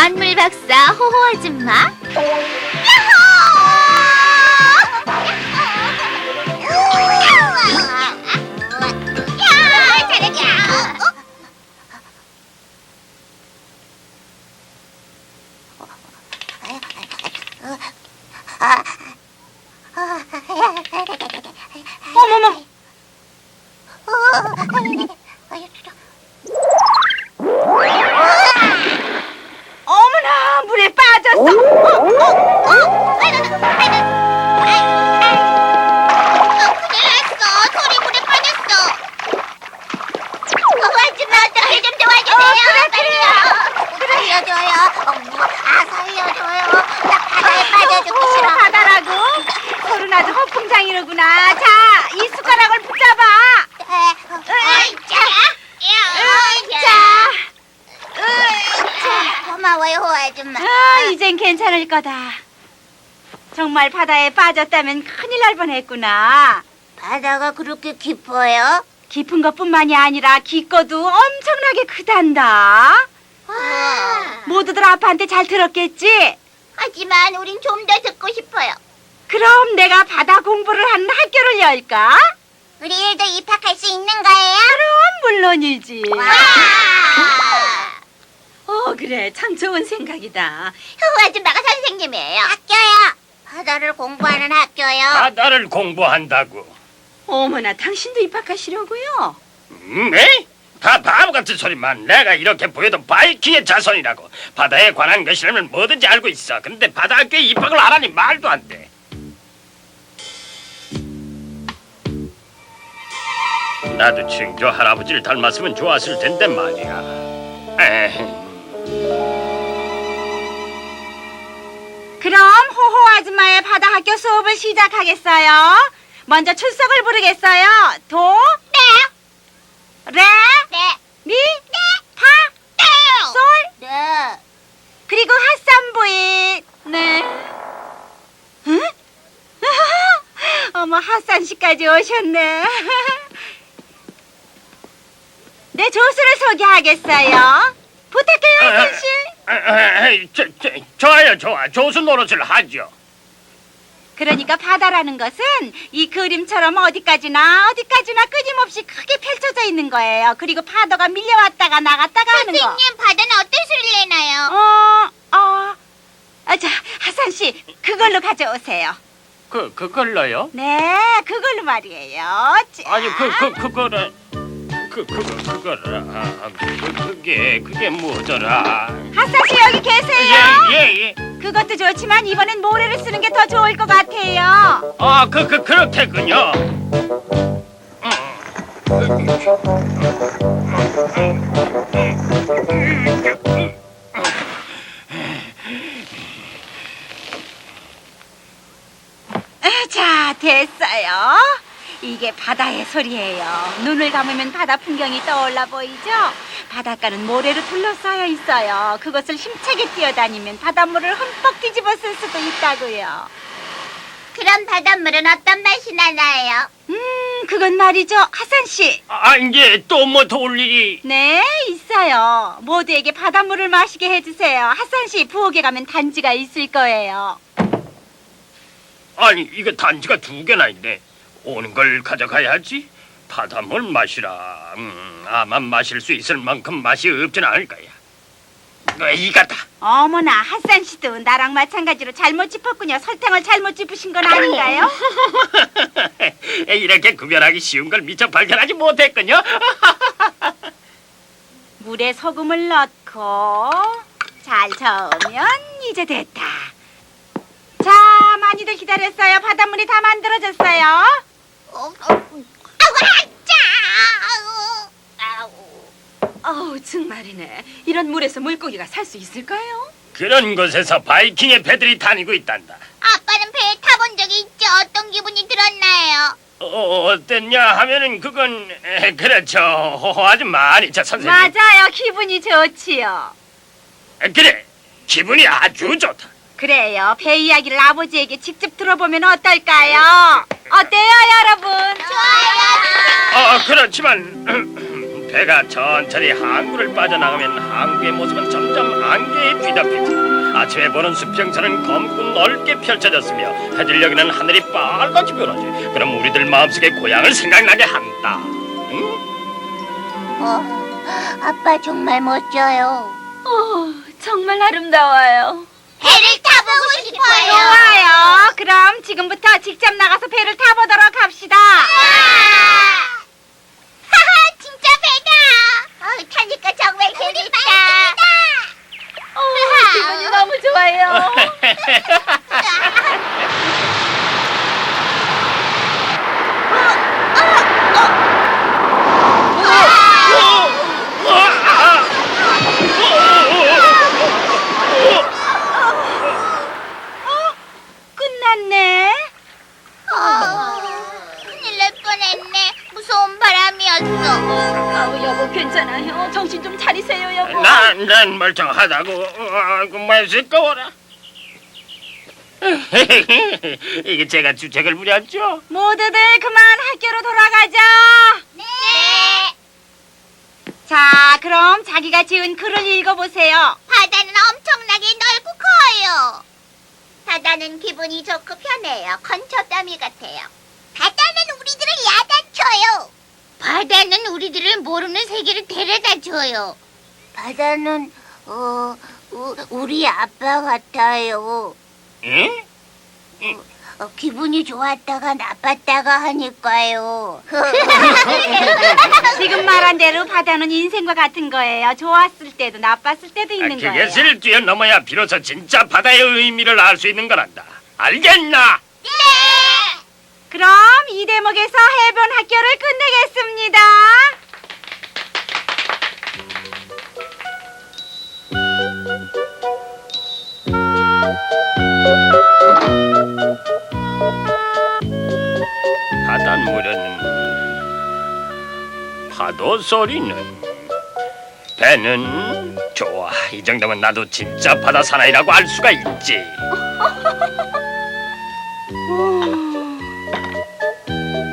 만물 박사 호호 아줌마. 야, 이젠 괜찮을 거다. 정말 바다에 빠졌다면 큰일 날 뻔했구나. 바다가 그렇게 깊어요? 깊은 것뿐만이 아니라 깊고도 엄청나게 크단다. 모두들 아빠한테 잘 들었겠지? 하지만 우린 좀 더 듣고 싶어요. 그럼 내가 바다 공부를 하는 학교를 열까? 우리들도 입학할 수 있는 거예요? 그럼 물론이지. 와! 어, 그래. 참 좋은 생각이다. 후 아줌마가 선생님이에요. 학교요. 바다를 공부하는 학교요. 바다를 공부한다고. 어머나, 당신도 입학하시려고요? 음, 에? 다 바보 같은 소리만. 내가 이렇게 보여도 바이킹의 자손이라고. 바다에 관한 것이라면 뭐든지 알고 있어. 근데 바다 학교에 입학을 하라니 말도 안 돼. 나도 증조 할아버지를 닮았으면 좋았을 텐데 말이야. 에휴. 학교 수업을 시작하겠어요. 먼저 출석을 부르겠어요. 도, 네. 레, 네. 미, 파, 네. 솔, 네. 그리고 핫산보이. 네. 응? 어머, 핫산 씨까지 오셨네. 내 조수를 소개하겠어요. 부탁해요, 핫산 씨. 에, 에, 에, 저, 저, 좋아요, 좋아. 조수 노릇을 하죠. 그러니까 바다라는 것은 이 그림처럼 어디까지나 어디까지나 끊임없이 크게 펼쳐져 있는 거예요. 그리고 파도가 밀려왔다가 나갔다가 하는 거. 선생님, 바다는 어떤 소리를 내나요? 어, 어. 아, 자, 하산 씨, 그걸로 가져오세요. 그, 그걸로요? 네, 그걸로 말이에요. 자. 아니 그 그 그거를 그 그거 그거를 아, 그, 그게 그게 뭐더라? 하산 씨 여기 계세요? 예예 예. 그것도 좋지만 이번엔 모래를 쓰는 게 더 좋을 것 같아요. 아 그 그 그렇겠군요. 아, 자, 됐어요. 이게 바다의 소리예요. 눈을 감으면 바다 풍경이 떠올라 보이죠? 바닷가는 모래로 둘러싸여 있어요. 그것을 힘차게 뛰어다니면 바닷물을 흠뻑 뒤집어 쓸 수도 있다고요. 그럼 바닷물은 어떤 맛이 나나요? 음, 그건 말이죠. 하산 씨. 아 이제 또뭐 도울 일이 네, 있어요. 모두에게 바닷물을 마시게 해주세요. 하산 씨, 부엌에 가면 단지가 있을 거예요. 아니 이거 단지가 두 개나 있네. 오는 걸 가져가야지. 바닷물 마시라. 음, 아마 마실 수 있을 만큼 맛이 없진 않을 거야. 어, 이거다. 어머나, 하산 씨도 나랑 마찬가지로 잘못 짚었군요. 설탕을 잘못 짚으신 건 아닌가요? 이렇게 구별하기 쉬운 걸 미처 발견하지 못했군요. 물에 소금을 넣고 잘 저으면 이제 됐다. 자, 많이들 기다렸어요. 바닷물이 다 만들어졌어요. 어, 어. 어우, 정말이네. 이런 물에서 물고기가 살 수 있을까요? 그런 곳에서 바이킹의 배들이 다니고 있단다. 아빠는 배에 타본 적이 있죠? 어떤 기분이 들었나요? 어, 어땠냐 하면은 그건 에, 그렇죠. 아주 많이 저 선생님. 맞아요. 기분이 좋지요. 에, 그래. 기분이 아주 좋다. 그래요. 배 이야기를 아버지에게 직접 들어보면 어떨까요? 어때요, 여러분? 좋아요, 어, 그렇지만 배가 천천히 항구를 빠져나가면 항구의 모습은 점점 안개에 뒤덮이지. 아침에 보는 수평선은 검고 넓게 펼쳐졌으며 해질 여기는 하늘이 빨갛게 변하지. 그럼 우리들 마음속에 고향을 생각나게 한다. 응? 어, 아빠 정말 멋져요. 오, 정말 아름다워요. 타보고 싶어요. 좋아요. 그럼 지금부터 직접 나가서 배를 타보도록 합시다. 하하, 진짜 배다. 어, 타니까 정말 재밌다. 오, 기분이 너무 좋아요. 끝났네. 난, 난 멀쩡하다고. 아이고, 맛있거워라. 이게 제가 주책을 부렸죠? 모두들 그만 학교로 돌아가자. 네. 자, 그럼 자기가 지은 글을 읽어보세요. 바다는 엄청나게 넓고 커요. 바다는 기분이 좋고 편해요. 건초더미 같아요. 바다는 우리들을 야단쳐요. 바다는 우리들을 모르는 세계를 데려다 줘요. 바다는 어 우, 우리 아빠 같아요. 응? 어, 기분이 좋았다가 나빴다가 하니까요. 지금 말한 대로 바다는 인생과 같은 거예요. 좋았을 때도 나빴을 때도 아, 있는 거예요. 그것을 뛰어넘어야 비로소 진짜 바다의 의미를 알 수 있는 거란다. 알겠나? 네. 그럼 이 대목에서 해변 학교를 끝내겠습니다. 바닷물은 파도 소리는 배는 좋아 이 정도면 나도 진짜 바다 사나이라고 알 수가 있지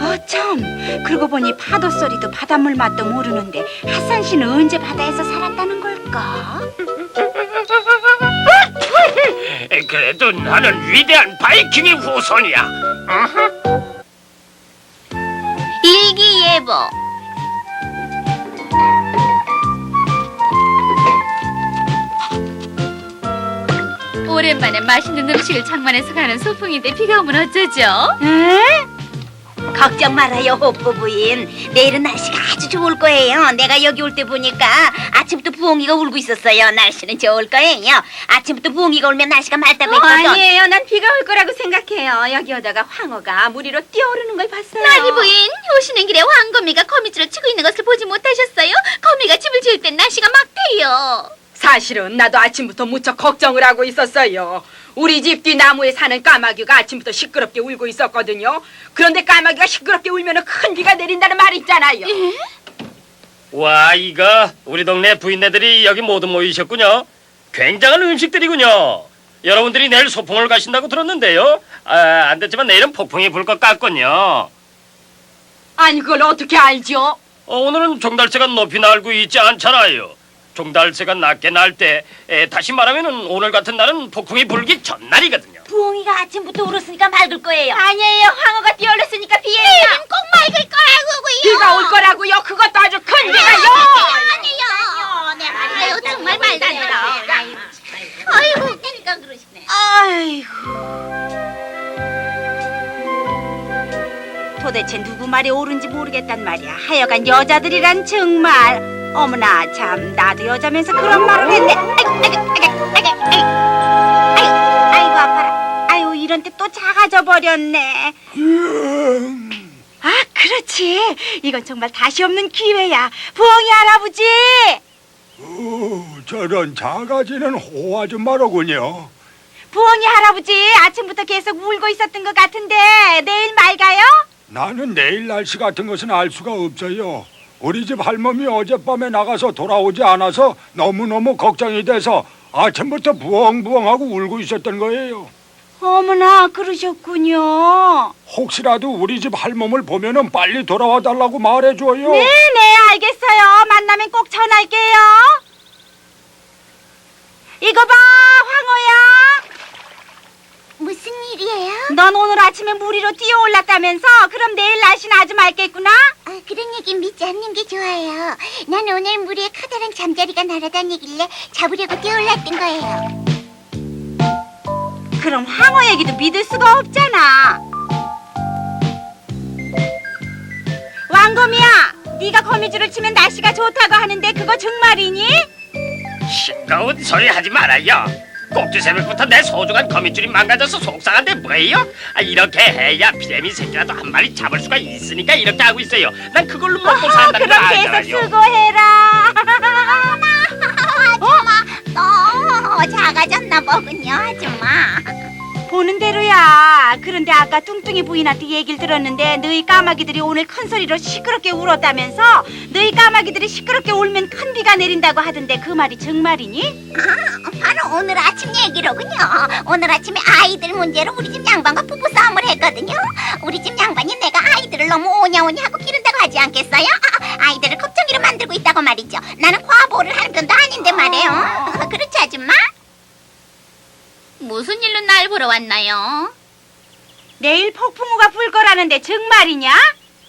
어, 참. 그러고 보니 파도 소리도 바닷물 맛도 모르는데 핫산 씨는 언제 바다에서 살았다는 걸까? 그래도 나는 위대한 바이킹의 후손이야 일기예보. 오랜만에 맛있는 음식을 장만해서 가는 소풍인데 비가 오면 어쩌죠? 에? 걱정 말아요, 호프 부인. 내일은 날씨가 아주 좋을 거예요. 내가 여기 올 때 보니까 아침부터 부엉이가 울고 있었어요. 날씨는 좋을 거예요. 아침부터 부엉이가 울면 날씨가 맑다고 했거든. 아니에요. 난 비가 올 거라고 생각해요. 여기 오다가 황어가 물 위로 뛰어오르는 걸 봤어요. 나리 부인, 오시는 길에 황거미가 거미줄을 치고 있는 것을 보지 못하셨어요? 거미가 집을 지을 땐 날씨가 막대요. 사실은 나도 아침부터 무척 걱정을 하고 있었어요. 우리 집 뒤 나무에 사는 까마귀가 아침부터 시끄럽게 울고 있었거든요. 그런데 까마귀가 시끄럽게 울면 큰 비가 내린다는 말이 있잖아요. 와 이거 우리 동네 부인네들이 여기 모두 모이셨군요 굉장한 음식들이군요 여러분들이 내일 소풍을 가신다고 들었는데요 아, 안 됐지만 내일은 폭풍이 불 것 같군요 아니 그걸 어떻게 알죠? 어, 오늘은 종달새가 높이 날고 있지 않잖아요. 종달새가 낮게 날 때, 다시 말하면 오늘 같은 날은 폭풍이 불기 전날이거든요. 부엉이가 아침부터 울었으니까 맑을 거예요. 아니에요. 황어가 뛰어올랐으니까 비예요. 내일은 꼭 맑을 거라고요. 비가 올 거라고요. 그것도 아주 큰 비가요. 아니에요. 네, 아유, 정말 말도 안 된다. 아이고, 그러니까 그러시네. 아이고. 도대체 누구 말이 옳은지 모르겠단 말이야. 하여간 여자들이란 정말. 어머나 참 나도 여자면서 그런 말을 했네. 아이고 아이고 아이고 아이고 아이고 아이고 아이고 아파라. 아유 이런 때 또 작아져 버렸네. 아 그렇지. 이건 정말 다시 없는 기회야. 부엉이 할아버지. 오, 저런 작아지는 호 아줌마로군요. 부엉이 할아버지 아침부터 계속 울고 있었던 것 같은데 내일 맑아요? 나는 내일 날씨 같은 것은 알 수가 없어요. 우리 집 할멈이 어젯밤에 나가서 돌아오지 않아서 너무너무 걱정이 돼서 아침부터 부엉부엉하고 울고 있었던 거예요. 어머나 그러셨군요. 혹시라도 우리 집 할멈을 보면은 빨리 돌아와 달라고 말해줘요. 네네 알겠어요. 만나면 꼭 전할게요. 이거 봐 황호야. 무슨 일이에요? 넌 오늘 아침에 물 위로 뛰어 올랐다면서? 그럼 내일 날씨는 아주 맑겠구나? 아, 그런 얘기 믿지 않는 게 좋아요. 난 오늘 물 위에 커다란 잠자리가 날아다니길래 잡으려고 뛰어올랐던 거예요. 그럼 황호 얘기도 믿을 수가 없잖아. 왕검이야, 네가 거미줄을 치면 날씨가 좋다고 하는데 그거 정말이니? 싱거운 소리 하지 말아요. 꼭두 새벽부터 내 소중한 거미줄이 망가져서 속상한데 뭐예요? 아, 이렇게 해야 피레미 새끼라도 한 마리 잡을 수가 있으니까 이렇게 하고 있어요. 난 그걸로 먹고 어, 산다는 거 그럼 계속 알잖아요. 수고해라. 아줌마, 너무 작아졌나 보군요, 아줌마. 보는 대로야. 그런데 아까 뚱뚱이 부인한테 얘기를 들었는데 너희 까마귀들이 오늘 큰 소리로 시끄럽게 울었다면서 너희 까마귀들이 시끄럽게 울면 큰 비가 내린다고 하던데 그 말이 정말이니? 아, 바로 오늘 아침 얘기로군요. 오늘 아침에 아이들 문제로 우리 집 양반과 부부 싸움을 했거든요. 우리 집 양반이 내가 아이들을 너무 오냐오냐 하고 기른다고 하지 않겠어요? 아, 아이들을 겁쟁이로 만들고 있다고 말이죠. 나는 과보를 하는 편도 아닌데 말이에요. 그렇지 아줌마? 무슨 일로 날 보러 왔나요? 내일 폭풍우가 불 거라는데 정말이냐?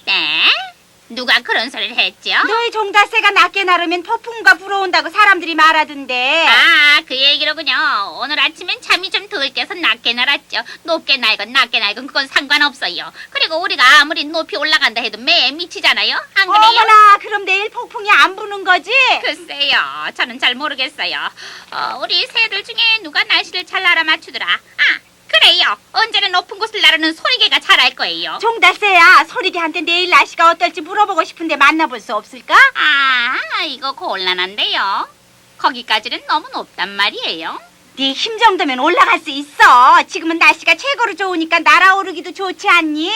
네? 누가 그런 소리를 했죠? 너희 종다새가 낮게 나르면 폭풍우가 불어온다고 사람들이 말하던데. 아, 그 얘기로군요. 오늘 아침엔 잠이 좀 덜 깨서 낮게 날았죠. 높게 날건 낮게 날건 그건 상관없어요. 그리고 우리가 아무리 높이 올라간다 해도 매에 미치잖아요. 안 그래요? 어머나, 그럼 내일 폭풍이 안 부는 거지? 글쎄요. 저는 잘 모르겠어요. 어, 우리 새들 중에 누가 날씨를 잘 알아맞추더라. 아, 그래요. 언제나 높은 곳을 나르는 소리개가 잘알 거예요. 종다새야, 소리개한테 내일 날씨가 어떨지 물어보고 싶은데 만나볼 수 없을까? 아, 이거 곤란한데요. 거기까지는 너무 높단 말이에요. 네 힘 정도면 올라갈 수 있어. 지금은 날씨가 최고로 좋으니까 날아오르기도 좋지 않니?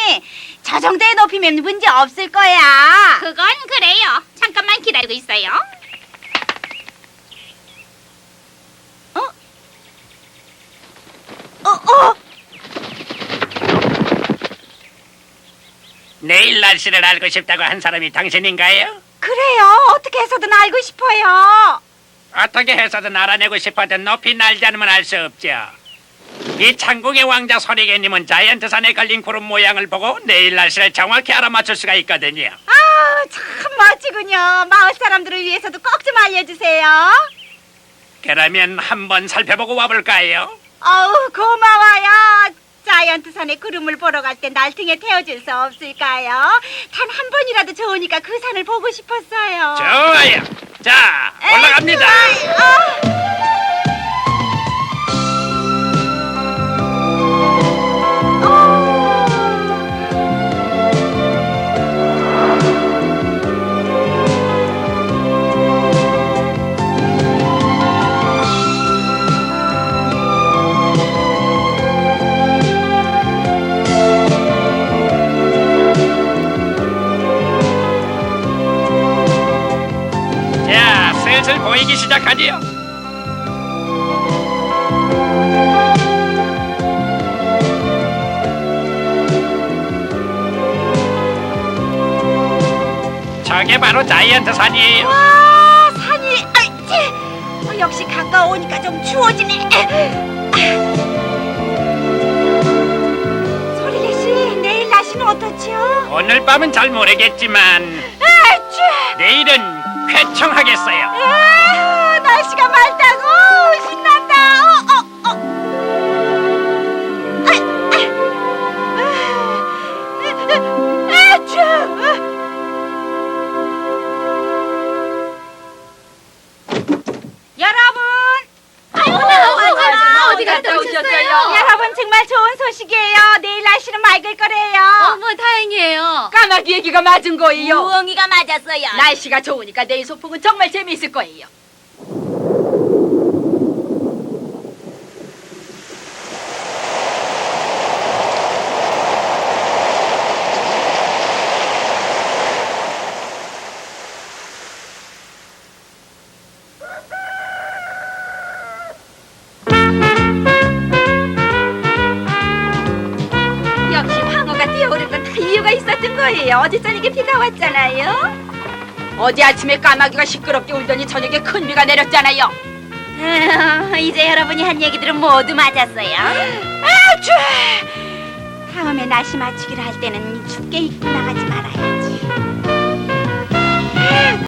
저 정도의 높이면 문제 없을 거야. 그건 그래요. 잠깐만 기다리고 있어요. 어, 어, 내일 날씨를 알고 싶다고 한 사람이 당신인가요? 그래요. 어떻게 해서든 알고 싶어요. 어떻게 해서든 알아내고 싶어도 높이 날지 않으면 알 수 없죠. 이 창궁의 왕자 소리개님은 자이언트 산에 걸린 구름 모양을 보고 내일 날씨를 정확히 알아맞힐 수가 있거든요. 아, 참 멋지군요. 마을 사람들을 위해서도 꼭 좀 알려주세요. 그러면 한번 살펴보고 와볼까요? 어우, 고마워요. 자이언트 산에 구름을 보러 갈 때 날 등에 태워줄 수 없을까요? 단 한 번이라도 좋으니까 그 산을 보고 싶었어요. 좋아요. 자, 올라갑니다. 에이, 좋아요. 시작하지요. 저게 바로 자이언트 산이에요. 와, 산이, 아이치. 어, 역시 가까우니까 좀 추워지네. 소리개 씨, 내일 날씨는 어떻지요? 오늘 밤은 잘 모르겠지만 아이치. 내일은 쾌청하겠어요. 아, 날씨가 맑다고 신난다. 어, 어, 어. 아, 아, 아, 아쭈. 여러분, 어디 갔다 오셨어요? 여러분 정말 좋은 소식이에요. 내일 날씨는 맑을 거래요. 어머, 다행이에요. 까마귀 얘기가 맞은 거예요. 우엉이가 맞았어요. 날씨가 좋으니까 내일 소풍은 정말 재미있을 거예요. 예요. 어제 저녁에 비가 왔잖아요. 어제 아침에 까마귀가 시끄럽게 울더니 저녁에 큰 비가 내렸잖아요. 에휴, 이제 여러분이 한 얘기들은 모두 맞았어요. 아주! 다음에 날씨 맞추기를 할 때는 춥게 입고 나가지 말아요.